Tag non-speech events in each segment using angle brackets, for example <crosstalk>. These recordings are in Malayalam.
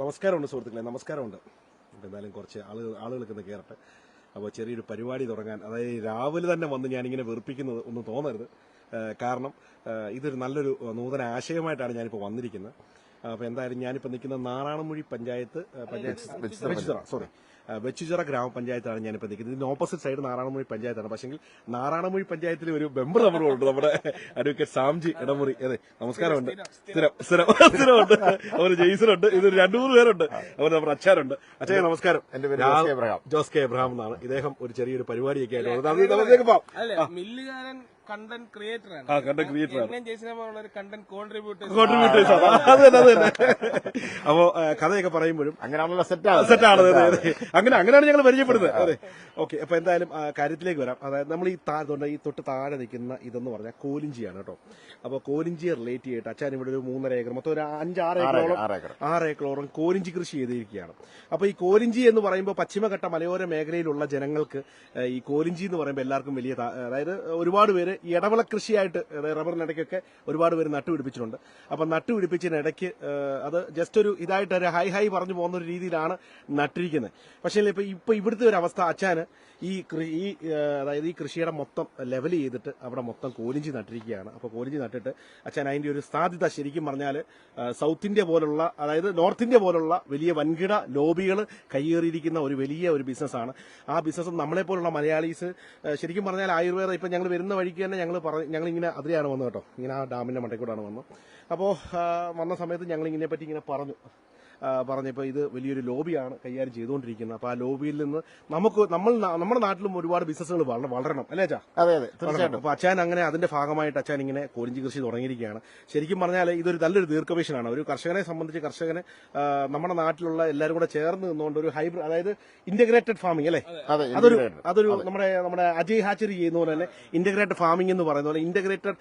നമസ്കാരമുണ്ട് സുഹൃത്തുക്കളെ നമസ്കാരമുണ്ട്. എന്തായാലും കുറച്ച് ആളുകൾ ആളുകൾക്ക് ഒന്ന് കയറട്ടെ അപ്പോൾ ചെറിയൊരു പരിപാടി തുടങ്ങാൻ അതായത് രാവിലെ തന്നെ വന്ന് ഞാനിങ്ങനെ വെറുപ്പിക്കുന്നത് ഒന്നും തോന്നരുത്. കാരണം ഇതൊരു നല്ലൊരു നൂതന ആശയമായിട്ടാണ് ഞാനിപ്പോൾ വന്നിരിക്കുന്നത്. അപ്പോൾ എന്തായാലും ഞാനിപ്പോൾ നിൽക്കുന്ന നാറാണമൊഴി പഞ്ചായത്ത് പഞ്ചായത്ത് സോറി വെച്ചുചിറ ഗ്രാമപഞ്ചായത്താണ് ഞാനിപ്പോൾ നിൽക്കുന്നത്. ഇതിന് ഓപ്പോസിറ്റ് സൈഡ് നാരായണമൊഴി പഞ്ചായത്താണ്. പക്ഷേ നാരായണമൊഴി പഞ്ചായത്തിൽ ഒരു മെമ്പർ നമ്മളുണ്ട് നമ്മുടെ അഡ്വക്കേറ്റ് സാംജി ഇടമുറി അതെ നമസ്കാരമുണ്ട്. സ്ഥിരം സ്ഥിരം. സ്ഥിരമുണ്ട്. അവർ ജെയ്സനുണ്ട്. ഇത് രണ്ടു മൂന്ന് പേരുണ്ട്. അവർ നമ്മുടെ അച്ഛനുണ്ട്. അച്ഛൻ നമസ്കാരം. എന്റെ പേര് ജോസ് കെ എബ്രഹാം. എന്നാണ്. ഇദ്ദേഹം ഒരു ചെറിയൊരു പരിപാടിയൊക്കെ ആയിട്ട്. മില്ലുകാരൻ കണ്ടന്റ് ക്രിയേറ്റർ ആണ്. ആ കണ്ട ക്രിയേറ്റർ ആണ്. എന്നെയും ജയിച്ചിനെ പോലുള്ള ഒരു കണ്ടന്റ് കോൺട്രിബ്യൂട്ടേഴ്സ് കോൺട്രിബ്യൂട്ടേഴ്സ് ആണ്. അത് തന്നെ അത് തന്നെ. <laughs> അപ്പോ കഥയൊക്കെ പറയുമ്പോഴും അങ്ങനെയാണല്ലോ സെറ്റാണ് സെറ്റാണ് അതെ അതെ അതെ. അങ്ങനെ അങ്ങനെയാണ് ഞങ്ങൾ പരിചയപ്പെടുന്നത്. അതെ. ഓക്കെ അപ്പൊ എന്തായാലും കാര്യത്തിലേക്ക് വരാം. അതായത് നമ്മൾ ഈ താഴെ ഈ തൊട്ട് താഴെ നിൽക്കുന്ന ഇതെന്ന് പറഞ്ഞാൽ കോലിഞ്ചിയാണ് കേട്ടോ. അപ്പൊ കോലിഞ്ചിയെ റിലേറ്റ് ചെയ്തിട്ട് അച്ഛൻ ഇവിടെ ഒരു മൂന്നര ഏക്കർ മൊത്തം ഒരു അഞ്ചാറ് ഏക്കറോളം ആറ് ഏക്കർ. ആറ് ഏക്കറോളം കോലിഞ്ചി കൃഷി ചെയ്തിരിക്കുകയാണ്. അപ്പൊ ഈ കോലിഞ്ചി എന്ന് പറയുമ്പോൾ പശ്ചിമഘട്ട മലയോര മേഖലയിലുള്ള ജനങ്ങൾക്ക് ഈ കോലിഞ്ചി എന്ന് പറയുമ്പോൾ എല്ലാവർക്കും വലിയ അതായത് ഒരുപാട് പേര് ഈ ഇടവിള കൃഷിയായിട്ട് റബ്ബറിനിടയ്ക്കൊക്കെ ഒരുപാട് പേര് നട്ടുപിടിപ്പിച്ചിട്ടുണ്ട് അപ്പം നട്ടുപിടിപ്പിച്ചതിനിടയ്ക്ക് അത് ജസ്റ്റ് ഒരു ഇതായിട്ട് ഒരു ഹൈ ഹൈ പറഞ്ഞു പോകുന്ന ഒരു രീതിയിലാണ് നട്ടിരിക്കുന്നത്. പക്ഷേ ഇപ്പം ഇപ്പം ഇവിടുത്തെ ഒരു അവസ്ഥ അച്ഛന് ഈ ഈ അതായത് ഈ കൃഷിയുടെ മൊത്തം ലെവൽ ചെയ്തിട്ട് അവിടെ മൊത്തം കോലിഞ്ചി നട്ടിരിക്കുകയാണ്. അപ്പോൾ കോലിഞ്ചി നട്ടിട്ട് അച്ഛൻ അതിന്റെ ഒരു സാധ്യത ശരിക്കും പറഞ്ഞാൽ സൗത്ത് ഇന്ത്യ പോലുള്ള അതായത് നോർത്ത് ഇന്ത്യ പോലുള്ള വലിയ വൻകിട ലോബികൾ കയ്യേറിയിരിക്കുന്ന ഒരു വലിയ ഒരു ബിസിനസ്സാണ് ആ ബിസിനസ് നമ്മളെ പോലുള്ള മലയാളീസ് ശരിക്കും പറഞ്ഞാൽ ആയുർവേദം ഇപ്പം ഞങ്ങൾ വരുന്ന വഴിക്ക് തന്നെ ഞങ്ങൾ പറഞ്ഞു ഞങ്ങൾ ഇങ്ങനെ അതിലെയാണ് വന്നത് കേട്ടോ. ഇങ്ങനെ ആ ഡാമിന്റെ മണ്ടയ്ക്കൂടാണ് വന്നത്. അപ്പോൾ വന്ന സമയത്ത് ഞങ്ങൾ പറ്റി ഇങ്ങനെ പറഞ്ഞു. പറഞ്ഞപ്പോൾ ഇത് വലിയൊരു ലോബിയാണ് കൈകാര്യം ചെയ്തുകൊണ്ടിരിക്കുന്നത്. അപ്പോൾ ആ ലോബിയിൽ നിന്ന് നമുക്ക് നമ്മൾ നമ്മുടെ നാട്ടിലും ഒരുപാട് ബിസിനസ്സുകൾ വളരണം. അല്ലേ അച്ഛാ? അതെ അതെ. തീർച്ചയായിട്ടും. അപ്പൊ അച്ഛൻ അങ്ങനെ അതിന്റെ ഭാഗമായിട്ട് അച്ഛൻ ഇങ്ങനെ കോരിഞ്ചി കൃഷി തുടങ്ങിയിരിക്കുകയാണ്. ശരിക്കും പറഞ്ഞാൽ ഇതൊരു നല്ലൊരു ദീർഘവീക്ഷണാണ് ഒരു കർഷകനെ സംബന്ധിച്ച് കർഷകന് നമ്മുടെ നാട്ടിലുള്ള എല്ലാവരും കൂടെ ചേർന്ന് നിന്നുകൊണ്ട് ഒരു ഹൈബ്രിഡ് അതായത് ഇന്റഗ്രേറ്റഡ് ഫാമിംഗ് അല്ലേ? അതെ അതൊരു അതൊരു നമ്മുടെ നമ്മുടെ അജയ് ഹാച്ചറി ചെയ്യുന്ന പോലെ തന്നെ ഇന്റഗ്രേറ്റഡ് ഫാമിംഗ് എന്ന് പറയുന്ന പോലെ ഇന്റഗ്രേറ്റഡ്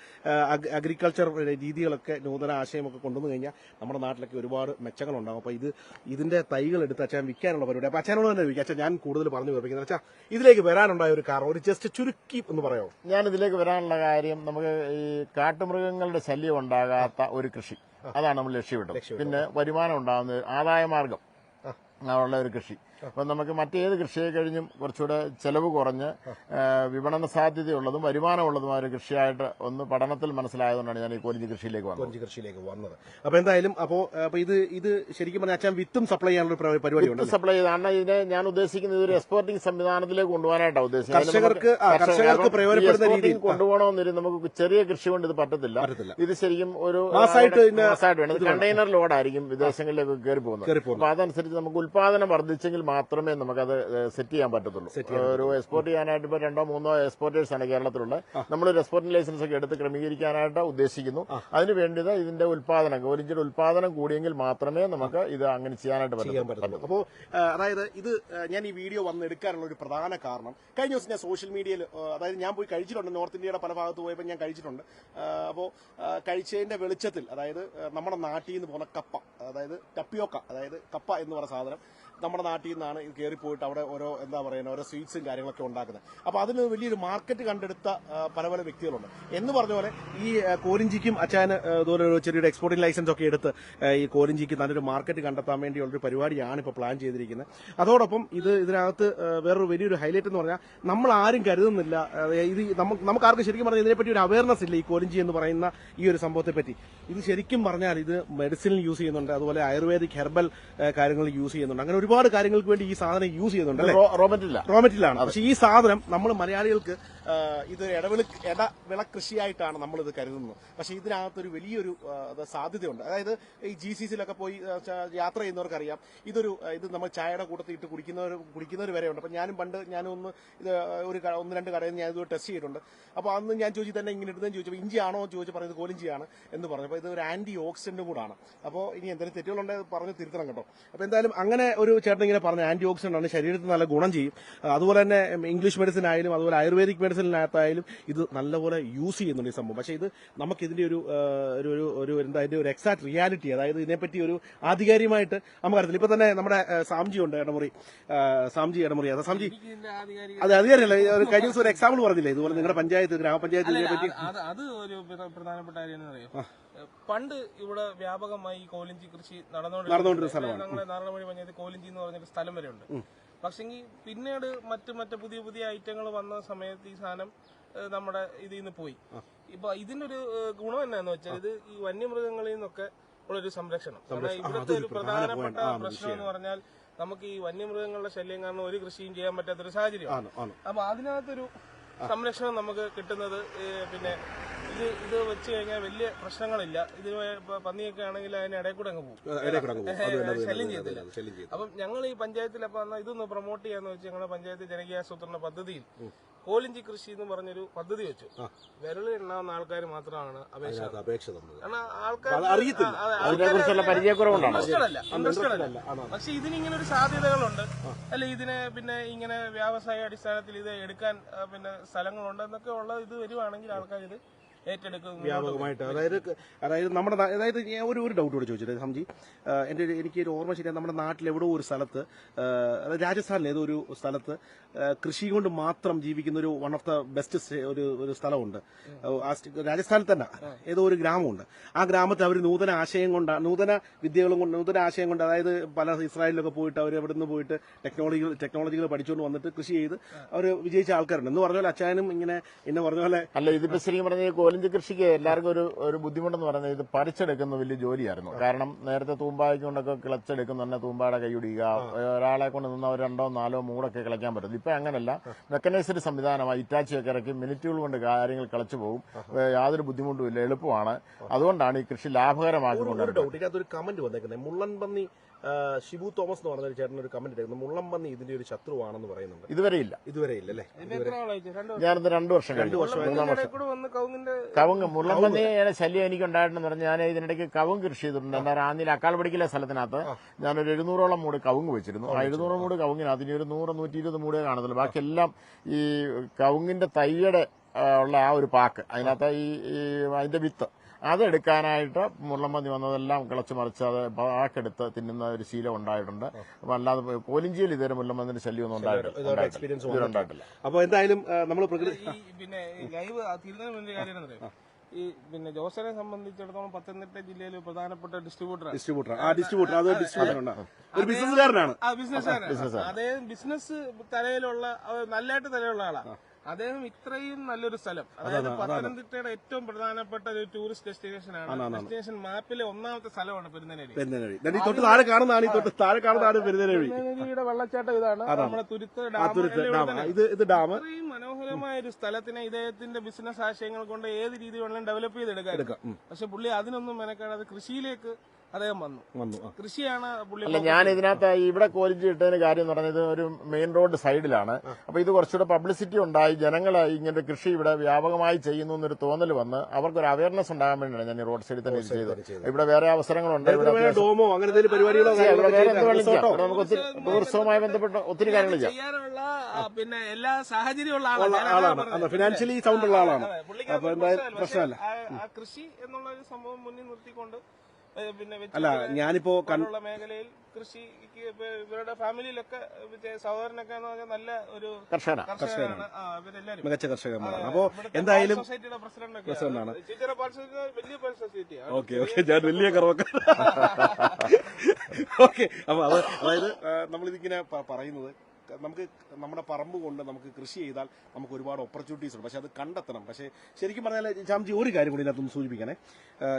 അഗ്രികൾച്ചർ രീതികളൊക്കെ നൂതന ആശയമൊക്കെ കൊണ്ടുവന്നു കഴിഞ്ഞാൽ നമ്മുടെ നാട്ടിലൊക്കെ ഒരുപാട് മെച്ചങ്ങളുണ്ടാകും അപ്പൊ ഇത് ഇതിന്റെ തൈകൾ എടുത്ത് അച്ഛൻ വിൽക്കാനുള്ള പരിപാടി അപ്പോൾ അച്ഛനോട് തന്നെ വിൽക്കാം അച്ഛൻ ഞാൻ കൂടുതൽ പറഞ്ഞു കേൾപ്പിക്കുന്നത് അച്ഛാ ഇതിലേക്ക് വരാനുണ്ടായ ഒരു കാരണം ഒരു ജസ്റ്റ് ചുരുക്കി എന്ന് പറയാമോ ഞാൻ ഇതിലേക്ക് വരാനുള്ള കാര്യം നമുക്ക് ഈ കാട്ടുമൃഗങ്ങളുടെ ശല്യം ഉണ്ടാകാത്ത ഒരു കൃഷി. അതാണ് നമ്മൾ ലക്ഷ്യമിട്ടത്. പിന്നെ വരുമാനം ഉണ്ടാകുന്ന ആദായ മാർഗം ഉള്ള ഒരു കൃഷി. അപ്പം നമുക്ക് മറ്റേത് കൃഷിയെ കഴിഞ്ഞും കുറച്ചുകൂടെ ചെലവ് കുറഞ്ഞ് വിപണന സാധ്യതയുള്ളതും വരുമാനമുള്ളതുമായ ഒരു കൃഷിയായിട്ട് ഒന്ന് പഠനത്തിൽ മനസ്സിലായതുകൊണ്ടാണ് ഞാൻ ഈ കൊഞ്ചി കൃഷിയിലേക്ക് വന്നത്. കൊഞ്ചി കൃഷിയിലേക്ക് വന്നത്. അപ്പോൾ എന്തായാലും അപ്പോൾ അപ്പോൾ ഇത് ഇത് ശരിക്കും പറഞ്ഞാൽ അച്ഛൻ വിത്തും സപ്ലൈ ചെയ്യാനുള്ള പരിപാടി വിത്ത് സപ്ലൈ ചെയ്ത് കാരണം ഇതിനെ ഞാൻ ഉദ്ദേശിക്കുന്നത് ഇതൊരു എക്സ്പോർട്ടിംഗ് സംവിധാനത്തിലേക്ക് കൊണ്ടുപോകാനായിട്ടാണ് ഉദ്ദേശിക്കുന്നത് കർഷകർക്ക് കർഷകർക്ക് പ്രയോജനപ്പെടുന്ന രീതിയിൽ കൊണ്ടുപോകണമെന്നൊരു നമുക്ക് ചെറിയ കൃഷി കൊണ്ട് ഇത് പറ്റത്തില്ല. ഇത് ശരിക്കും ഒരു മാസമായിട്ട് മാസമായിട്ട് വേണം. കണ്ടെയ്നർ ലോഡായിരിക്കും വിദേശങ്ങളിലേക്ക് കയറി പോകുന്നത് കയറി പോകുന്നത്. അപ്പൊ അതനുസരിച്ച് നമുക്ക് ഉൽപാദനം വർദ്ധിച്ചെങ്കിൽ മാത്രമേ നമുക്കത് സെറ്റ് ചെയ്യാൻ പറ്റത്തുള്ളൂ. ഒരു എക്സ്പോർട്ട് ചെയ്യാനായിട്ട് ഇപ്പോൾ രണ്ടോ മൂന്നോ എക്സ്പോർട്ടേഴ്സ് ആണ് കേരളത്തിലുള്ളത്. നമ്മളൊരു എക്സ്പോർട്ടിംഗ് ലൈസൻസ് ഒക്കെ എടുത്ത് ക്രമീകരിക്കാനായിട്ട് ഉദ്ദേശിക്കുന്നു. അതിന് വേണ്ടത് ഇതിന്റെ ഉൽപാദനം ഗോലിഞ്ചിയുടെ ഉൽപാദനം കൂടിയെങ്കിൽ മാത്രമേ നമുക്ക് ഇത് അങ്ങനെ ചെയ്യാനായിട്ട് പറ്റത്തുള്ളൂ. അപ്പോൾ അതായത് ഇത് ഞാൻ ഈ വീഡിയോ വന്ന് എടുക്കാനുള്ള ഒരു പ്രധാന കാരണം കഴിഞ്ഞ ദിവസം ഞാൻ സോഷ്യൽ മീഡിയയിൽ അതായത് ഞാൻ പോയി കഴിച്ചിട്ടുണ്ട്. നോർത്ത് ഇന്ത്യയുടെ പല ഭാഗത്ത് പോയപ്പോൾ ഞാൻ കഴിച്ചിട്ടുണ്ട്. അപ്പോൾ കഴിച്ചതിന്റെ വെളിച്ചത്തിൽ അതായത് നമ്മുടെ നാട്ടിൽ നിന്ന് പോകുന്ന കപ്പ അതായത് ടപ്പിയോക്ക അതായത് കപ്പ എന്ന് പറയുന്ന സാധനം നമ്മുടെ നാട്ടിൽ നിന്നാണ് ഇത് കയറിപ്പോയിട്ട് അവിടെ ഓരോ എന്താ പറയുന്നത് ഓരോ സ്വീറ്റ്സും കാര്യങ്ങളൊക്കെ ഉണ്ടാക്കുന്നത്. അപ്പോൾ അതിന് വലിയൊരു മാർക്കറ്റ് കണ്ടെടുത്ത പല പല വ്യക്തികളുണ്ട്. എന്ന് പറഞ്ഞ പോലെ ഈ കോരിഞ്ചിക്കും ആ, ഇതുപോലെ ഒരു ചെറിയൊരു എക്സ്പോർട്ടിംഗ് ലൈസൻസ് ഒക്കെ എടുത്ത് ഈ കോരിഞ്ചിക്ക് നല്ലൊരു മാർക്കറ്റ് കണ്ടെത്താൻ വേണ്ടിയുള്ളൊരു പരിപാടിയാണ് ഇപ്പോൾ പ്ലാൻ ചെയ്തിരിക്കുന്നത് അതോടൊപ്പം ഇത് ഇതിനകത്ത് വേറൊരു വലിയൊരു ഹൈലൈറ്റ് എന്ന് പറഞ്ഞാൽ നമ്മൾ ആരും കരുതുന്നില്ല. ഇത് നമുക്ക് ആർക്കും ശരിക്കും പറഞ്ഞാൽ ഇതിനെപ്പറ്റി ഒരു അവയർനെസ് ഇല്ല ഈ കോരിഞ്ചി എന്ന് പറയുന്ന ഈ ഒരു സംഭവത്തെ പറ്റി ഇത് ശരിക്കും പറഞ്ഞാൽ ഇത് മെഡിസിനിൽ യൂസ് ചെയ്യുന്നുണ്ട്. അതുപോലെ ആയുർവേദിക് ഹെർബൽ കാര്യങ്ങൾ യൂസ് ചെയ്യുന്നുണ്ട്. അങ്ങനെ ഒരുപാട് കാര്യങ്ങൾക്ക് വേണ്ടി ഈ സാധനം യൂസ് ചെയ്യുന്നുണ്ട് അല്ലേ? റോമറ്റില്ല റോമറ്റിലാണ്. പക്ഷെ ഈ സാധനം നമ്മൾ മലയാളികൾക്ക് ഇതൊരു ഇത് ഇടവിള ഇടവിള കൃഷിയായിട്ടാണ് നമ്മൾ ഇത് കരുതുന്നത്. പക്ഷേ ഇതിനകത്തൊരു വലിയൊരു സാധ്യതയുണ്ട്. അതായത് ഈ ജി സി സിയിലൊക്കെ പോയി യാത്ര ചെയ്യുന്നവർക്കറിയാം. ഇതൊരു ഇത് നമ്മൾ ചായയുടെ കൂട്ടത്തിൽ ഇട്ട് കുടിക്കുന്നവർ കുടിക്കുന്നവർ വരെ ഉണ്ട്. അപ്പം ഞാനും പണ്ട് ഞാനും ഒന്ന് ഇത് ഒരു ഒന്ന് രണ്ട് കടയിൽ ഞാൻ ഇത് ടെസ്റ്റ് ചെയ്തിട്ടുണ്ട്. അപ്പോൾ അന്ന് ഞാൻ ചോദിച്ചു തന്നെ ഇങ്ങനെ ഇടുന്നതെന്ന് ചോദിച്ചപ്പോൾ ഇഞ്ചിയാണോ ആണോ ചോദിച്ചു പറയുന്നത് കോലിഞ്ചിയാണ് എന്ന് പറഞ്ഞു. അപ്പോൾ ഇത് ഒരു ആന്റി ഓക്സിഡന്റും കൂടാണ്. അപ്പോൾ ഇനി എന്തെങ്കിലും തെറ്റുകളുണ്ടെങ്കിൽ പറഞ്ഞ് തിരുത്തണം കേട്ടോ. അപ്പോൾ എന്തായാലും അങ്ങനെ ഒരു ചേട്ടൻ ഇങ്ങനെ പറഞ്ഞു ആന്റി ഓക്സിഡന്റ് ആണ് ശരീരത്തിന് നല്ല ഗുണം ചെയ്യും. അതുപോലെ തന്നെ ഇംഗ്ലീഷ് മെഡിസിൻ ആയാലും അതുപോലെ ആയുർവേദിക് മെഡിസിനകത്തായാലും ഇത് നല്ലപോലെ യൂസ് ചെയ്യുന്നുണ്ട് ഈ സംഭവം. പക്ഷേ ഇത് നമുക്ക് ഇതിന്റെ ഒരു ഒരു ഒരു ഒരു എന്താ ഇതിന്റെ ഒരു എക്സാക്ട് റിയാലിറ്റി അതായത് ഇതിനെപ്പറ്റി ഒരു ആധികാരികമായിട്ട് നമുക്കറിയത്തില്ല ഇപ്പൊ തന്നെ നമ്മുടെ സാംജി ഉണ്ട് ഇടമുറി സാംജി ഇടമുറി അതെ സാംജി. അതെ അധികാരിയല്ല ഒരു കഴിഞ്ഞ ദിവസം ഒരു എക്സാമ്പിൾ പറഞ്ഞില്ലേ? ഇതുപോലെ നിങ്ങളുടെ പഞ്ചായത്ത് ഗ്രാമപഞ്ചായത്ത് ഇതിനെപ്പറ്റി ഇതിനെ പറ്റി. അത് ഒരു പ്രധാനപ്പെട്ട കാര്യം അറിയാം പണ്ട് ഇവിടെ വ്യാപകമായി ഈ കോലിഞ്ചി കൃഷി നടന്നുകൊണ്ടിരുന്ന. ഞങ്ങളുടെ നാരായണമണി പഞ്ചായത്ത് കോലിഞ്ചി എന്ന് പറഞ്ഞൊരു സ്ഥലം വരെ ഉണ്ട് പക്ഷെങ്കിൽ പിന്നീട് മറ്റു മറ്റു പുതിയ പുതിയ ഐറ്റങ്ങൾ വന്ന സമയത്ത് ഈ സാധനം നമ്മുടെ ഇതിൽ നിന്ന് പോയി. ഇപ്പൊ ഇതിന്റെ ഒരു ഗുണം എന്നാന്ന് വെച്ചാൽ ഇത് ഈ വന്യമൃഗങ്ങളിൽ നിന്നൊക്കെ ഉള്ളൊരു സംരക്ഷണം. കാരണം ഇവിടുത്തെ ഒരു പ്രധാനപ്പെട്ട പ്രശ്നം എന്ന് പറഞ്ഞാൽ നമുക്ക് ഈ വന്യമൃഗങ്ങളുടെ ശല്യം കാരണം ഒരു കൃഷിയും ചെയ്യാൻ പറ്റാത്തൊരു സാഹചര്യമാണ്. അപ്പൊ അതിനകത്തൊരു സംരക്ഷണം നമുക്ക് കിട്ടുന്നത് പിന്നെ ഇത് ഇത് വെച്ച് കഴിഞ്ഞാൽ വലിയ പ്രശ്നങ്ങളില്ല. ഇത് പന്നിയൊക്കെ ആണെങ്കിൽ അതിന് ഇടയിൽ കൂടെ അങ്ങ് പോകും. ശല്യം ചെയ്തില്ല. അപ്പം ഞങ്ങൾ ഈ പഞ്ചായത്തിൽ അപ്പൊ ഇതൊന്ന് പ്രൊമോട്ട് ചെയ്യാന്ന് വെച്ച് ഞങ്ങളുടെ പഞ്ചായത്ത് ജനകീയാസൂത്രണ പദ്ധതിയിൽ കോലിഞ്ചി കൃഷി എന്ന് പറഞ്ഞൊരു പദ്ധതി വെച്ചു. വിരൽ എണ്ണാവുന്ന ആൾക്കാർ മാത്രമാണ് അപേക്ഷ അപേക്ഷ പക്ഷെ ഇതിനിങ്ങനെ ഒരു സാധ്യതകളുണ്ട്. അല്ലെ ഇതിനെ പിന്നെ ഇങ്ങനെ വ്യാവസായിക അടിസ്ഥാനത്തിൽ ഇത് എടുക്കാൻ പിന്നെ സ്ഥലങ്ങളുണ്ട് എന്നൊക്കെ ഉള്ള ഇത് വരുവാണെങ്കിൽ ആൾക്കാർ ഇത് ഏറ്റെടുക്കും വ്യാപകമായിട്ട്. അതായത് അതായത് നമ്മുടെ അതായത് ഞാൻ ഒരു ഒരു ഡൗട്ട് കൂടെ ചോദിച്ചിട്ട് സംജി എന്റെ ഒരു- എനിക്ക് ഒരു ഓർമ്മ ശരിയാണ് നമ്മുടെ നാട്ടിൽ എവിടെയോ ഒരു സ്ഥലത്ത് രാജസ്ഥാനിലെ ഏതോ ഒരു സ്ഥലത്ത് കൃഷി കൊണ്ട് മാത്രം ജീവിക്കുന്ന ഒരു വൺ ഓഫ് ദ ബെസ്റ്റ് ഒരു ഒരു സ്ഥലമുണ്ട്. ആ രാജസ്ഥാനിൽ തന്നെ ഏതോ ഒരു ഗ്രാമമുണ്ട്. ആ ഗ്രാമത്തിൽ അവർ നൂതന ആശയം കൊണ്ട് നൂതന വിദ്യകളും കൊണ്ട് നൂതന ആശയം കൊണ്ട് അതായത് പല ഇസ്രായേലിലൊക്കെ പോയിട്ട് അവർ എവിടെ നിന്ന് പോയിട്ട് ടെക്നോളജികൾ ടെക്നോളജികൾ പഠിച്ചുകൊണ്ട് വന്നിട്ട് കൃഷി ചെയ്ത് അവർ വിജയിച്ച ആൾക്കാരുണ്ട്. എന്ന് പറഞ്ഞ പോലെ അച്ചായനും ഇങ്ങനെ എന്നെ പറഞ്ഞ പോലെ അല്ല ഇതിപ്പോ ശരിക്കും പറഞ്ഞ കോലിഞ്ചി കൃഷിക്ക് എല്ലാവർക്കും ഒരു ഒരു ബുദ്ധിമുട്ടെന്ന് പറയുന്നത് ഇത് പറിച്ചെടുക്കുന്ന വലിയ ജോലിയായിരുന്നു. കാരണം നേരത്തെ തൂമ്പായ്ക്ക് കൊണ്ടൊക്കെ കിളച്ചെടുക്കുന്ന തന്നെ തൂമ്പാടെ കൈയൊടിയുക ഒരാളെ കൊണ്ട് നിന്ന് ഒരു രണ്ടോ നാലോ മൂടൊക്കെ കിളയ്ക്കാൻ പറ്റും. ഇപ്പൊ അങ്ങനല്ല. മെക്കനൈസ്ഡ് സംവിധാനമായി ഇറ്റാച്ചിയൊക്കെ ഇറക്കി മിനിറ്റുകൾ കൊണ്ട് കാര്യങ്ങൾ കിളച്ചു പോകും. യാതൊരു ബുദ്ധിമുട്ടും ഇല്ല എളുപ്പമാണ്. അതുകൊണ്ടാണ് ഈ കൃഷി ലാഭകരമാക്കുന്നത് ഒരു കമന്റ് മുള്ളൻ പന്നി ഷിബു തോമസ് എന്ന് പറഞ്ഞ ഒരു ചേട്ടൻ ഒരു കമന്റ് ഇട്ടു മുള്ളം പന്നി ഇതിന്റെ ഒരു ശത്രുവാണെന്ന് പറയുന്നുണ്ട്. ഇതുവരെ ഇല്ല. ഇതുവരെ ഇല്ലല്ലേ ഇതിന്റെ എത്ര രണ്ടു വർഷം. ഞാനിത് രണ്ടു വർഷം കഴിഞ്ഞു. മൂന്നാം വർഷം. കവുങ്ങ്. മുള്ളമ്പന്നിയുടെ ശല്യം എനിക്ക് ഉണ്ടായിട്ടെന്ന് പറഞ്ഞാൽ ഞാൻ ഇതിനിടയ്ക്ക് കവുങ്ങ് കൃഷി ചെയ്തിട്ടുണ്ട്. എന്താ പറയുക ആന്നിൽ അക്കാൽപടിക്കിലെ സ്ഥലത്തിനകത്ത്. ഞാനൊരു എഴുന്നൂറോളം മൂട് കവുങ്ങ് വെച്ചിരുന്നു. ആ എഴുന്നൂറ് മൂട് കവുങ്ങിനകത്ത് ഇനി ഒരു നൂറ് നൂറ്റി ഇരുപത് മൂടേ കാണത്തുള്ളൂ. ബാക്കിയെല്ലാം ഈ കവുങ്ങിന്റെ തൈയുടെ ഉള്ള ആ ഒരു പാക്ക്. അതിനകത്ത് ഈ ഈ അതിന്റെ വിത്ത്. അതെടുക്കാനായിട്ട് മുള്ളമ്പന്നി വന്നതെല്ലാം കിളച്ച് മറിച്ച് അത് പാക്കെടുത്ത് തിന്നുന്ന ഒരു ശീലം ഉണ്ടായിട്ടുണ്ട്. അപ്പൊ അല്ലാതെ കോലിഞ്ചിയിൽ ഇതുവരെ മുല്ലമ്പന്നിന്റെ ശല്യം ഒന്നും ഉണ്ടായിട്ടില്ല. അപ്പൊ എന്തായാലും നമ്മൾ ഈ പിന്നെ ലൈവ് തീരുന്നതിന് വേണ്ടി കാര്യം ഈ പിന്നെ ജോസനെ സംബന്ധിച്ചിടത്തോളം പത്തനംതിട്ട ജില്ലയിൽ പ്രധാനപ്പെട്ട ഡിസ്ട്രിബ്യൂട്ടർ ഡിസ്ട്രിബ്യൂട്ടർ ആ ഡിസ്ട്രിബ്യൂട്ടർ അത് ഡിസ്ട്രിബ്യൂട്ടർ ഒരു ബിസിനസ്സുകാരനാണ് ആ ബിസിനസ് അതേ ബിസിനസ് തലയിലുള്ള നല്ലതായിട്ട് തലയിലുള്ള ആളാണ് അദ്ദേഹം ഇത്രയും നല്ലൊരു സ്ഥലം. അതായത് പത്തനംതിട്ടയുടെ ഏറ്റവും പ്രധാനപ്പെട്ട ഒരു ടൂറിസ്റ്റ് ഡെസ്റ്റിനേഷൻ ആണ്. ഡെസ്റ്റിനേഷൻ മാപ്പിലെ ഒന്നാമത്തെ സ്ഥലമാണ് പെരുന്നേരി പെരുന്നഴി ഈ തൊട്ട് താഴെ കാണുന്നതാണ് ഈ തൊട്ട് താഴെ കാണുന്നതാണ് പെരുന്നഴി പെരുന്നേരിയുടെ വെള്ളച്ചാട്ടം ഇതാണ്. നമ്മുടെ തുരുത്ത് ഡാം. ഇത് ഇത് ഡാം. ഇത്രയും മനോഹരമായ ഒരു സ്ഥലത്തിനെ ഇദ്ദേഹത്തിന്റെ ബിസിനസ് ആശയങ്ങൾ കൊണ്ട് ഏത് രീതി വേണമെങ്കിലും ഡെവലപ്പ് ചെയ്തെടുക്കാം. പക്ഷെ പുള്ളി അതിനൊന്നും മെനക്കാടാതെ കൃഷിയിലേക്ക് അദ്ദേഹം വന്നു. വന്നു കൃഷിയാണ് പുള്ളി അല്ല ഞാൻ ഇതിനകത്ത് ഇവിടെ കോലിഞ്ചി ഇട്ടതിന് കാര്യം എന്ന് പറഞ്ഞത് ഒരു മെയിൻ റോഡ് സൈഡിലാണ് അപ്പൊ ഇത് കുറച്ചുകൂടെ പബ്ലിസിറ്റി ഉണ്ടായി ജനങ്ങൾ ഇങ്ങനെ കൃഷി ഇവിടെ വ്യാപകമായി ചെയ്യുന്നു എന്നൊരു തോന്നൽ വന്ന് അവർക്കൊരു അവയർനെസ് ഉണ്ടാകാൻ വേണ്ടിയാണ് ഞാൻ ഈ റോഡ് സൈഡിൽ തന്നെ ഇത് ചെയ്തത്. ഇവിടെ വേറെ അവസരങ്ങളുണ്ട്. ഇവിടെ ഡോമോ പരിപാടികളോ നമുക്ക് ടൂറിസവുമായി ബന്ധപ്പെട്ട് ഒത്തിരി കാര്യങ്ങൾ ചെയ്യാം. പിന്നെ എല്ലാ സാഹചര്യമുള്ള ഉള്ള ആളാണ്. ഫിനാൻഷ്യലി സൗണ്ട് ഉള്ള ആളാണ്. അപ്പൊ എന്തായാലും പ്രശ്നമല്ല. കൃഷി എന്നുള്ള ഒരു സംഭവം മുന്നിൽ നിർത്തിക്കൊണ്ട് പിന്നെ അല്ല ഞാനിപ്പോ മേഖലയിൽ കൃഷിക്ക് ഇവരുടെ ഫാമിലിയിലൊക്കെ സഹോദരനൊക്കെ എന്ന് പറഞ്ഞാൽ നല്ല ഒരു കർഷകനാണ്. കർഷകനാണ്. മികച്ച കർഷകന്മാരാണ്. അപ്പോ എന്തായാലും സൊസൈറ്റിയുടെ പ്രസിഡന്റാണ്. വലിയ സൊസൈറ്റിയാണ് ഓക്കെ ഓക്കെ ഞാൻ വലിയ കറവൊക്കെ. <laughs> ഓക്കെ അപ്പൊ അത് അതായത് നമ്മളിതിങ്ങനെ പറയുന്നത് നമുക്ക് നമ്മുടെ പറമ്പ് കൊണ്ട് നമുക്ക് കൃഷി ചെയ്താൽ നമുക്ക് ഒരുപാട് ഓപ്പർച്യൂണിറ്റീസ് ഉണ്ട്. പക്ഷെ അത് കണ്ടെത്തണം. പക്ഷേ ശരിക്കും പറഞ്ഞാൽ ജാംജി ഒരു കാര്യം കൂടി ഇതിനകത്തൊന്ന് സൂചിപ്പിക്കണേ.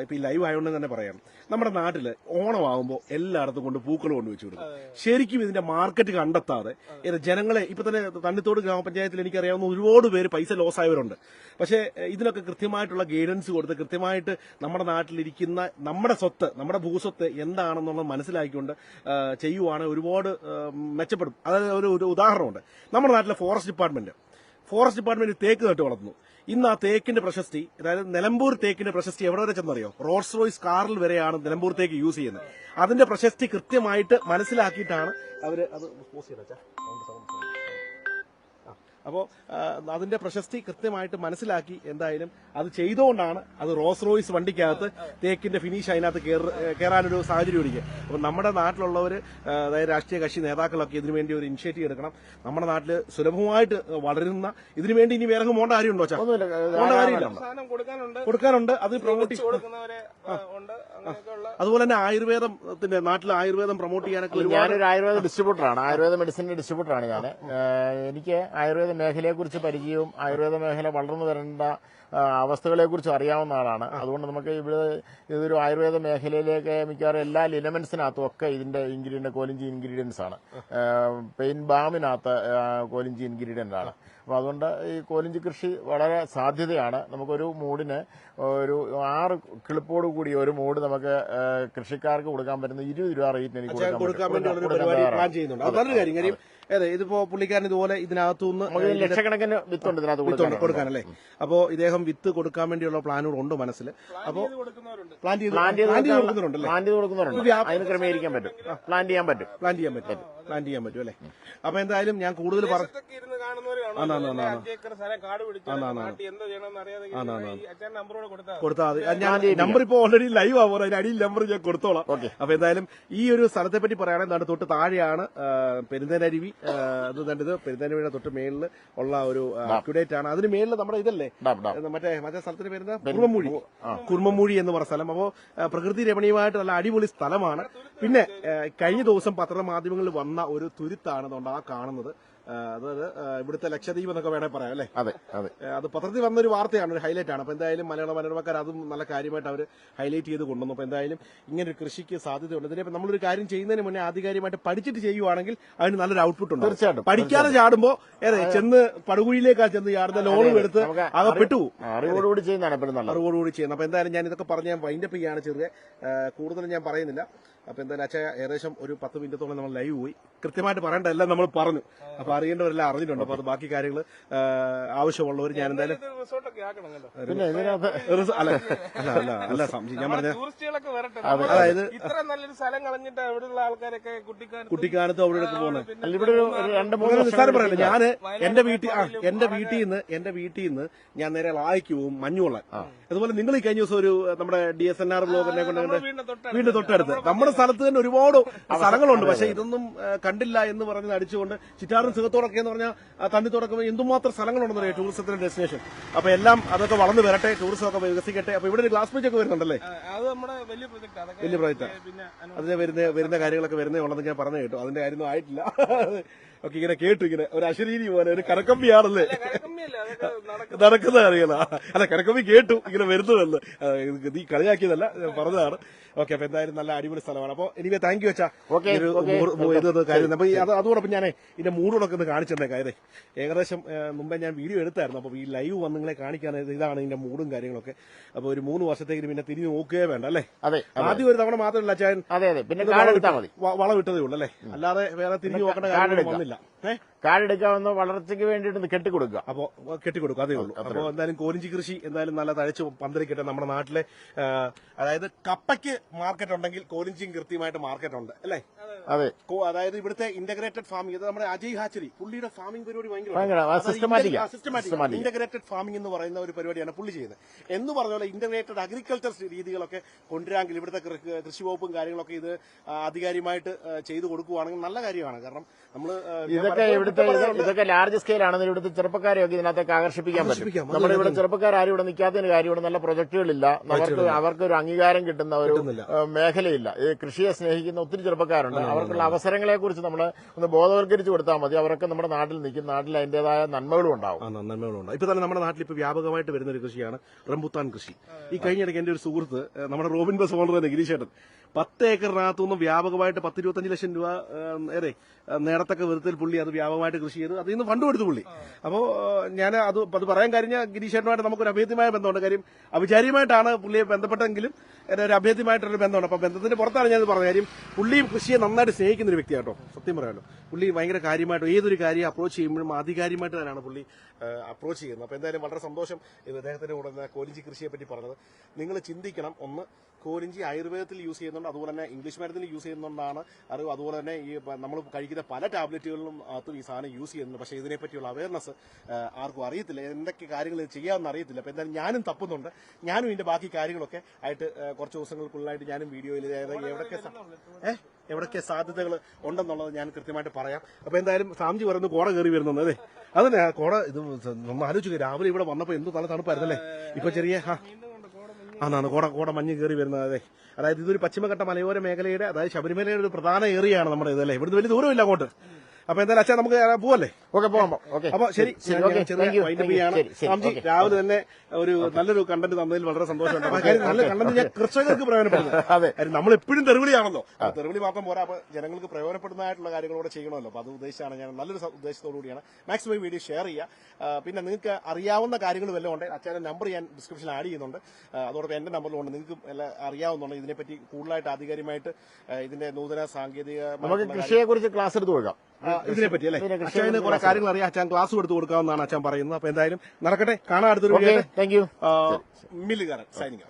ഇപ്പം ഈ ലൈവ് ആയതുകൊണ്ട് തന്നെ പറയാം. നമ്മുടെ നാട്ടിൽ ഓണമാകുമ്പോൾ എല്ലായിടത്തും കൊണ്ട് പൂക്കൾ കൊണ്ട് വെച്ചു കൊടുക്കും. ശരിക്കും ഇതിന്റെ മാർക്കറ്റ് കണ്ടെത്താതെ ജനങ്ങളെ ഇപ്പം തന്നെ തണ്ണിത്തോട് ഗ്രാമപഞ്ചായത്തിൽ എനിക്കറിയാവുന്ന ഒരുപാട് പേര് പൈസ ലോസ് ആയവരുണ്ട്. പക്ഷേ ഇതിനൊക്കെ കൃത്യമായിട്ടുള്ള ഗൈഡൻസ് കൊടുത്ത് കൃത്യമായിട്ട് നമ്മുടെ നാട്ടിലിരിക്കുന്ന നമ്മുടെ സ്വത്ത് നമ്മുടെ ഭൂസ്വത്ത് എന്താണെന്നുള്ളത് മനസ്സിലാക്കിക്കൊണ്ട് ചെയ്യുവാണെങ്കിൽ ഒരുപാട് മെച്ചപ്പെടും. അതായത് ഒരു ഒരു ഉദാഹരണമുണ്ട്. നമ്മുടെ നാട്ടിലെ ഫോറസ്റ്റ് ഡിപ്പാർട്ട്മെന്റ് ഫോറസ്റ്റ് ഡിപ്പാർട്ട്മെന്റ് തേക്ക് നട്ട് വളർന്നു ഇന്ന് ആ തേക്കിന്റെ പ്രശസ്തി അതായത് നിലമ്പൂർ തേക്കിന്റെ പ്രശസ്തി എവിടെ വരെ ചെന്നറിയോ? റോഡ്സ് റോയ്സ് കാറിൽ വരെയാണ് നിലമ്പൂർ തേക്ക് യൂസ് ചെയ്യുന്നത്. അതിന്റെ പ്രശസ്തി കൃത്യമായിട്ട് മനസ്സിലാക്കിയിട്ടാണ് അവർ അത് പോസ്റ്റ് ചെയ്യണം അച്ഛാ. sound, sound, sound. ആ. അപ്പോ അതിന്റെ പ്രശസ്തി കൃത്യമായിട്ട് മനസ്സിലാക്കി എന്തായാലും അത് ചെയ്തുകൊണ്ടാണ് അത് റോസ് റോയ്സ് വണ്ടിക്കകത്ത് തേക്കിന്റെ ഫിനിഷ് അതിനകത്ത് കയറാനൊരു സാഹചര്യം ഒരുക്കുക അപ്പോൾ നമ്മുടെ നാട്ടിലുള്ളവർ അതായത് രാഷ്ട്രീയ കക്ഷി നേതാക്കളൊക്കെ ഇതിനുവേണ്ടി ഒരു ഇനിഷ്യേറ്റീവ് എടുക്കണം. നമ്മുടെ നാട്ടിൽ സുലഭമായിട്ട് വളരുന്ന ഇതിനുവേണ്ടി ഇനി വേറെ പോകേണ്ട കാര്യമുണ്ടോ കൊടുക്കാനുണ്ട്. അത് പ്രൊമോട്ട് വെച്ച് കൊടുക്കുന്നവരെ ഉണ്ട്. അതുപോലെ തന്നെ ആയുർവേദത്തിന്റെ നാട്ടിൽ ആയുർവേദം പ്രൊമോട്ട് ചെയ്യാനൊക്കെ ഞാനൊരു ആയുർവേദ ഡിസ്ട്രിബ്യൂട്ടറാണ് ആയുർവേദ മെഡിസിന്റെ ഡിസ്ട്രിബ്യൂട്ടറാണ് ഞാൻ എനിക്ക് ആയുർവേദ മേഖലയെക്കുറിച്ച് പരിചയവും ആയുർവേദ മേഖല വളർന്നു വരേണ്ട അവസ്ഥകളെ കുറിച്ച് അറിയാവുന്ന ആളാണ്. അതുകൊണ്ട് നമുക്ക് ഇവിടെ ഇതൊരു ആയുർവേദ മേഖലയിലേക്ക് മിക്കവാറും എല്ലാ ലിനമെന്റ്സിനകത്തും ഒക്കെ ഇതിന്റെ ഇൻഗ്രീഡിയന്റ് കോലിഞ്ചി ഇൻഗ്രീഡിയൻസ് ആണ്. പെയിൻ ബാമിനകത്ത് കോലിഞ്ചി ഇൻഗ്രീഡിയന്റ് ആണ്. അപ്പോൾ അതുകൊണ്ട് ഈ കോലിഞ്ചി കൃഷി വളരെ സാധ്യതയാണ്. നമുക്കൊരു മൂടിന് ഒരു ആറ് കിളിപ്പോട് കൂടി ഒരു മൂട് നമുക്ക് കൃഷിക്കാർക്ക് കൊടുക്കാൻ പറ്റുന്ന ഇരുപത് രൂപ റേറ്റിന് എനിക്ക് കൊടുക്കാൻ കൊടുക്കാൻ അത് ഇതിപ്പോ പുള്ളിക്കാരൻ ഇതുപോലെ ഇതിനകത്തുനിന്ന് ലക്ഷക്കണക്കിന് വിത്തുണ്ട് ഇതിനകത്ത് വിത്തുണ്ട് കൊടുക്കാൻ കൊടുക്കാനല്ലേ അപ്പോ ഇദ്ദേഹം വിത്ത് കൊടുക്കാൻ വേണ്ടിയുള്ള പ്ലാനുകൾ ഉണ്ട് മനസ്സിൽ അപ്പോ പ്ലാൻ ചെയ്ത് പ്ലാൻ ചെയ്ത് പ്ലാൻ കൊടുക്കുന്നുണ്ടല്ലേ പ്ലാൻ ചെയ്ത് കൊടുക്കുന്നവരുണ്ട്. അതിന് ക്രമീകരിക്കാൻ പറ്റും. പ്ലാൻ ചെയ്യാൻ പറ്റും. പ്ലാൻ ചെയ്യാൻ പറ്റും പ്ലാൻ ചെയ്യാൻ പറ്റും അല്ലേ? അപ്പൊ എന്തായാലും ഞാൻ കൂടുതൽ പറ കൊടുത്താൽ മതി. ഞാൻ നമ്പർ ഇപ്പൊ ഓൾറെഡി ലൈവ് ആവുമ്പോൾ അതിന് അടിയിൽ നമ്പർ ഞാൻ കൊടുത്തോളാം. ഓക്കെ. അപ്പൊ എന്തായാലും ഈ ഒരു സ്ഥലത്തെ പറ്റി പറയുകയാണെങ്കിൽ തൊട്ട് താഴെയാണ് പെരുന്തേനരുവി അത് കണ്ടത് പെരുന്തേനരുവിയുടെ തൊട്ട് മേളിൽ ഉള്ള ഒരു അക്യുഡേറ്റ് ആണ്. അതിന് മേളിൽ നമ്മുടെ ഇതല്ലേ? മറ്റേ മറ്റേ സ്ഥലത്തിന് പേരുന്ന കുർമ്മമൂഴി കുർമ്മമൂഴി എന്ന് പറഞ്ഞ സ്ഥലം. അപ്പോ പ്രകൃതി രമണീയമായിട്ട് നല്ല അടിപൊളി സ്ഥലമാണ്. പിന്നെ കഴിഞ്ഞ ദിവസം പത്രമാധ്യമങ്ങളിൽ വന്ന ഒരു തുരുത്താണ് അതുകൊണ്ട് ആ കാണുന്നത്. അതായത് ഇവിടുത്തെ ലക്ഷദ്വീപ് എന്നൊക്കെ വേണേ പറയാം അല്ലേ? അതെ അതെ. അത് പത്രത്തിൽ വന്നൊരു വാർത്തയാണ് ഒരു ഹൈലൈറ്റ് ആണ്. അപ്പൊ എന്തായാലും മലയാള മനോരമക്കാർ അതും നല്ല കാര്യമായിട്ട് അവർ ഹൈലൈറ്റ് ചെയ്ത് കൊണ്ടുവന്നു. അപ്പൊ എന്തായാലും ഇങ്ങനെ ഒരു കൃഷിക്ക് സാധ്യതയുണ്ട്. ഇതിനെ നമ്മളൊരു കാര്യം ചെയ്യുന്നതിന് മുന്നേ ആധികാരികമായിട്ട് പഠിച്ചിട്ട് ചെയ്യുവാണെങ്കിൽ അതിന് നല്ലൊരു ഔട്ട്പുട്ട് ഉണ്ട് തീർച്ചയായിട്ടും, പഠിക്കാതെ ചാടുമ്പോ ചെന്ന് പടുകുഴിയിലേക്കാ ചെന്ന് ചാടുന്ന ലോണും എടുത്ത് അകപ്പെട്ടു അറിവോടുകൂടി ചെയ്യുന്നതാണ് എപ്പോഴും നല്ലത്. അറിവോടുകൂടി ചെയ്യുന്നത്. അപ്പൊ എന്തായാലും ഞാൻ ഇതൊക്കെ പറഞ്ഞ് ഞാൻ വൈൻഡപ്പ് ചെയ്യാണ് ചെറിയ കൂടുതലും ഞാൻ പറയുന്നില്ല. അപ്പൊ എന്തായാലും അച്ഛ ഏകദേശം ഒരു പത്ത് മിനിറ്റത്തോളം നമ്മൾ ലൈവ് പോയി. കൃത്യമായിട്ട് പറയേണ്ട എല്ലാം നമ്മൾ പറഞ്ഞു. അപ്പൊ അറിയേണ്ടവരെല്ലാം അറിഞ്ഞിട്ടുണ്ട്. അപ്പൊ അത് ബാക്കി കാര്യങ്ങൾ ആവശ്യമുള്ളവർ ഞാൻ എന്തായാലും അല്ല അല്ല അല്ല സംശയം ഞാൻ പറഞ്ഞ ടൂറിസ്റ്റുകളൊക്കെ വരട്ടെ. അതായത് ഇത്ര നല്ലൊരു സ്ഥലം കളഞ്ഞിട്ട് അവിടെയുള്ള ആൾക്കാരൊക്കെ അവിടെ പോകുന്നത് ഇവിടെ രണ്ട് മൂന്ന് നിസ്സാരം പറയല്ല? ഞാൻ എന്റെ വീട്ടിൽ എന്റെ വീട്ടിൽ നിന്ന് എന്റെ വീട്ടിൽ നിന്ന് ഞാൻ നേരെ ലായ്ക്ക് പോവും മഞ്ഞുകൊള്ളാൻ അതുപോലെ നിങ്ങൾ ഈ കഴിഞ്ഞ ദിവസം ഒരു നമ്മുടെ ഡി എസ് എൻ ആർ ബ്ലോഗിനെ കൊണ്ട് വീണ്ടും തൊട്ടടുത്ത്. നമ്മുടെ സ്ഥലത്ത് തന്നെ ഒരുപാട് സ്ഥലങ്ങളുണ്ട്. പക്ഷെ ഇതൊന്നും കണ്ടില്ല എന്ന് പറഞ്ഞ് അടിച്ചുകൊണ്ട് ചിറ്റാറും സുഖത്തോടൊക്കെ എന്ന് പറഞ്ഞാൽ തണ്ണിത്തോടൊക്കെ എന്തുമാത്രം സ്ഥലങ്ങളുണ്ടെന്ന് അറിയാം ടൂറിസത്തിന്റെ ഡെസ്റ്റിനേഷൻ? അപ്പൊ എല്ലാം അതൊക്കെ വളർന്നു വരട്ടെ ടൂറിസം ഒക്കെ വികസിക്കട്ടെ. അപ്പൊ ഇവിടെ ഒരു ഗ്ലാസ് ബ്രിഡ്ജ് ഒക്കെ വരുന്നുണ്ടല്ലേ അത് നമ്മുടെ വലിയ അതൊക്കെ വലിയ പ്രോജക്റ്റ്. അതിന് വരുന്ന വരുന്ന കാര്യങ്ങളൊക്കെ വരുന്നേ ഉള്ളതെന്ന് ഞാൻ പറഞ്ഞു കേട്ടു. അതിന്റെ കാര്യമൊന്നും ആയിട്ടില്ല. <laughs> ഓക്കെ ഇങ്ങനെ കേട്ടു ഇങ്ങനെ. ഒരു അശരീരി പോലെ ഒരു കരക്കമ്പിയാണല്ലേ? നടക്കുന്ന കാര്യങ്ങളാ. അല്ല കരക്കമ്പി കേട്ടു ഇങ്ങനെ വരുന്നതല്ല ഈ ഇത് കളിയാക്കിയതല്ല പറഞ്ഞതാണ്. ഓക്കെ അപ്പൊ എന്തായാലും നല്ല അടിപൊളി സ്ഥലമാണ്. അപ്പൊ എനിക്ക് താങ്ക് യു വെച്ചാ ഓക്കെ ഇത് കാര്യം. അപ്പൊ അതോടൊപ്പം ഞാൻ ഇതിന്റെ മൂടോടൊക്കെ ഒന്ന് കാണിച്ചു തന്നെ കാര്യം ഏകദേശം മുമ്പേ ഞാൻ വീഡിയോ എടുത്തായിരുന്നു. അപ്പൊ ഈ ലൈവ് വന്ന് നിങ്ങളെ കാണിക്കാൻ ഇതാണ് ഇതിന്റെ മൂടും കാര്യങ്ങളൊക്കെ. അപ്പൊ ഒരു മൂന്ന് വർഷത്തേക്ക് പിന്നെ തിരിഞ്ഞു നോക്കുകയേ വേണ്ട അല്ലേ? അതെ ആദ്യം ഒരു തവണ മാത്രമല്ല അച്ഛൻ പിന്നെ കാർഡ് മതി. വളം ഇട്ടതേ ഉള്ളൂ അല്ലേ? അല്ലാതെ വേറെ തിരിഞ്ഞു നോക്കേണ്ട കാര്യങ്ങളൊന്നും വന്നില്ല. എടുക്കാവുന്ന വളർച്ചയ്ക്ക് വേണ്ടിയിട്ട് കെട്ടിക്കൊടുക്കുക. അപ്പോ കെട്ടിക്കൊടുക്കുക അതേ ഉള്ളൂ. അപ്പോ എന്തായാലും കോരിഞ്ചി കൃഷി എന്തായാലും നല്ല തഴച്ച് പന്തലിക്കട്ടെ നമ്മുടെ നാട്ടിലെ അതായത് കപ്പയ്ക്ക് മാർക്കറ്റ് ഉണ്ടെങ്കിൽ കോരിഞ്ചിയും കൃത്യമായിട്ട് മാർക്കറ്റ് ഉണ്ട് അല്ലേ? അതായത് ഇവിടുത്തെ ഇന്റഗ്രേറ്റഡ് ഫാമിംഗ് ഇത് നമ്മുടെ അജയ് ഹാച്ചറി പുള്ളിയുടെ ഫാമിംഗ് പരിപാടി ഭയങ്കര, സിസ്റ്റമാറ്റിക് ഇന്റഗ്രേറ്റഡ് ഫാമിംഗ് എന്ന് പറയുന്ന ഒരു പരിപാടിയാണ് പുള്ളി ചെയ്യുന്നത്. എന്ന് പറഞ്ഞ പോലെ ഇന്റഗ്രേറ്റഡ് അഗ്രികൾച്ചർ രീതികളൊക്കെ കൊണ്ടുവരാമെങ്കിൽ ഇവിടുത്തെ കൃഷി വകുപ്പും കാര്യങ്ങളൊക്കെ ഇത് ആ, ആധികാരികമായിട്ട് ചെയ്തു കൊടുക്കുവാണെങ്കിൽ നല്ല കാര്യമാണ്. കാരണം നമ്മൾ ഇതൊക്കെ ഇവിടുത്തെ ഇതൊക്കെ ലാർജ് സ്കെയിൽ ആണെങ്കിൽ ഇവിടുത്തെ ചെറുപ്പക്കാരെയൊക്കെ ഇതിനകത്തേക്ക് ആകർഷിപ്പിക്കാൻ പറ്റും. അത് നമ്മുടെ ഇവിടെ ചെറുപ്പക്കാരും ഇവിടെ നിൽക്കാത്തതിന് കാര്യം ഇവിടെ നല്ല പ്രൊജക്ടുകളില്ല. അവർക്ക് അവർക്ക് ഒരു അംഗീകാരം കിട്ടുന്ന ഒരു മേഖലയില്ല. ഈ കൃഷിയെ സ്നേഹിക്കുന്ന ഒത്തിരി ചെറുപ്പക്കാരുണ്ട്. അവർക്കുള്ള അവസരങ്ങളെ കുറിച്ച് നമ്മൾ ഒന്ന് ബോധവൽക്കരിച്ച് കൊടുത്താൽ മതി. അവരൊക്കെ നമ്മുടെ നാട്ടിൽ നിൽക്കും. നാട്ടിൽ അതിന്റേതായ നന്മകളും ഉണ്ടാവും. നന്മകളും ഉണ്ടാവും. ഇപ്പൊ തന്നെ നമ്മുടെ നാട്ടിൽ ഇപ്പൊ വ്യാപകമായിട്ട് വരുന്ന ഒരു കൃഷിയാണ് റംബുത്താൻ കൃഷി. ഈ കഴിഞ്ഞിടയ്ക്ക് എന്റെ ഒരു സുഹൃത്ത് നമ്മുടെ റോബിൻ ബസ് ഓണർ തന്നെ ഗിരീഷേട്ടൻ പത്ത് ഏക്കറിനകത്തുനിന്ന് വ്യാപകമായിട്ട് പത്ത് ഇരുപത്തഞ്ച് ലക്ഷം രൂപ ഏറെ നേടത്തക്ക വിധത്തിൽ പുള്ളി അത് വ്യാപകമായിട്ട് കൃഷി ചെയ്ത്. അതിൽ നിന്ന് ഫണ്ട് കൊടുത്തു പുള്ളി. അപ്പോൾ ഞാൻ അത് അത് പറയാൻ കഴിഞ്ഞ ഗിരീഷേട്ടനുമായിട്ട് നമുക്കൊരു അഭേദ്യമായ ബന്ധമുണ്ട്. കാര്യം അവിചാരിയുമായിട്ടാണ് പുള്ളിയെ ബന്ധപ്പെട്ടെങ്കിലും ഒരു അഭേദ്യമായിട്ടൊരു ബന്ധമാണ്. അപ്പോൾ ബന്ധത്തിന്റെ പുറത്താണ് ഞാനത് പറഞ്ഞത്. കാര്യം പുള്ളിയും കൃഷിയെ നന്നായിട്ട് സ്നേഹിക്കുന്ന ഒരു വ്യക്തിയാണ് വ്യക്തിയാട്ടോ. സത്യം പറയാമല്ലോ പുള്ളി ഭയങ്കര കാര്യമായിട്ട് ഏതൊരു കാര്യം അപ്രോച്ച് ചെയ്യുമ്പോഴും ആധികാരികമായിട്ട് തന്നെയാണ് പുള്ളി അപ്രോച്ച് ചെയ്യുന്നത്. അപ്പോൾ എന്തായാലും വളരെ സന്തോഷം ഇത് അദ്ദേഹത്തിന്റെ കൂടെ കോലിഞ്ചി കൃഷിയെ പറ്റി പറഞ്ഞത്. നിങ്ങൾ ചിന്തിക്കണം. ഒന്ന് കോലിഞ്ചി ആയുർവേദത്തിൽ യൂസ് ചെയ്യുന്നുണ്ട്. അതുപോലെ തന്നെ ഇംഗ്ലീഷ് മരുന്നിൽ യൂസ് ചെയ്യുന്നുണ്ടാണ് അറിവ്. അതുപോലെ തന്നെ ഈ നമ്മൾ കഴിക്കുന്ന പല ടാബ്ലറ്റുകളിലും അകത്തും ഈ സാധനം യൂസ് ചെയ്യുന്നുണ്ട്. പക്ഷേ ഇതിനെപ്പറ്റിയുള്ള അവയർനെസ് ആർക്കും അറിയത്തില്ല. എന്തൊക്കെ കാര്യങ്ങൾ ചെയ്യാമെന്ന് അറിയത്തില്ല. അപ്പോൾ എന്തായാലും ഞാനും തപ്പുന്നുണ്ട്. ഞാനും ഇതിന്റെ ബാക്കി കാര്യങ്ങളൊക്കെ ആയിട്ട് കുറച്ച് ദിവസങ്ങൾക്കുള്ളിലായിട്ട് ഞാനും വീഡിയോയിൽ എവിടൊക്കെ ഏഹ് എവിടൊക്കെ സാധ്യതകൾ ഉണ്ടെന്നുള്ളത് ഞാൻ കൃത്യമായിട്ട് പറയാം. അപ്പോൾ എന്തായാലും സാംജി പറയുന്നു കോട കയറി വരുന്നത് അതെ അതന്നെ കോട ഇത് ഒന്ന് ആലോചിക്കുക രാവിലെ ഇവിടെ വന്നപ്പോൾ എന്ത് നല്ല തണുപ്പായിരുന്നല്ലേ? ഇപ്പൊ ചെറിയ ആണാണ് കോട കോട മഞ്ഞ് കയറി വരുന്നത്. അതെ. അതായത് ഇതൊരു പശ്ചിമഘട്ട മലയോര മേഖലയുടെ അതായത് ശബരിമലയുടെ ഒരു പ്രധാന ഏറിയാണ് നമ്മുടെ ഇതല്ലേ ഇവിടുന്ന് വലിയ ദൂരമില്ല അങ്ങോട്ട്. അപ്പൊ എന്തായാലും അച്ഛാ നമുക്ക് പോവല്ലേ? ഓക്കെ പോകാം ഓക്കെ. അപ്പൊ ശരി. രാവിലെ തന്നെ ഒരു നല്ലൊരു കണ്ടന്റ് തന്നതിൽ വളരെ സന്തോഷമുണ്ട്. നല്ല കണ്ടന്റ് ഞാൻ കർഷകർക്ക് പ്രയോജനപ്പെടുന്നത് <laughs> അതെ. നമ്മൾ എപ്പോഴും തെരുവിളിയാണല്ലോ തെരുവിളി മാത്രം പോരാ അപ്പൊ ജനങ്ങൾക്ക് പ്രയോജനപ്പെടുന്നതായിട്ടുള്ള കാര്യങ്ങളോടെ ചെയ്യണമല്ലോ. അപ്പൊ അത് ഉദ്ദേശിച്ചാണ് ഞാൻ നല്ലൊരു ഉദ്ദേശത്തോടുകൂടിയാണ് ഉദ്ദേശത്തോടു കൂടിയാണ്. മാക്സിമം ഈ വീഡിയോ ഷെയർ ചെയ്യുക. പിന്നെ നിങ്ങൾക്ക് അറിയാവുന്ന കാര്യങ്ങൾ വല്ലതും ഉണ്ട് അച്ഛന്റെ നമ്പർ ഞാൻ ഡിസ്ക്രിപ്ഷനിൽ ആഡ് ചെയ്യുന്നുണ്ട്. അതോടൊപ്പം എന്റെ നമ്പറിലുണ്ട് നിങ്ങൾക്ക് എല്ലാം അറിയാവുന്നുണ്ട്. ഇതിനെപ്പറ്റി കൂടുതലായിട്ട് ആധികാരികമായിട്ട് ഇതിന്റെ നൂതന സാങ്കേതിക നമുക്ക് കൃഷിയെ കുറിച്ച് ക്ലാസ് എടുത്ത് കൊടുക്കാം അല്ലേ? ഇതിനെ കൃഷിയെ അച്ഛന് കുറെ കാര്യങ്ങൾ അറിയാം. അച്ഛൻ ക്ലാസ് എടുത്ത് കൊടുക്കാമെന്നാണ് അച്ഛൻ പറയുന്നത്. അപ്പൊ എന്തായാലും നടക്കട്ടെ. കാണാൻ അടുത്തൊരു താങ്ക് യു മില്ലുകാരൻ സൈനിക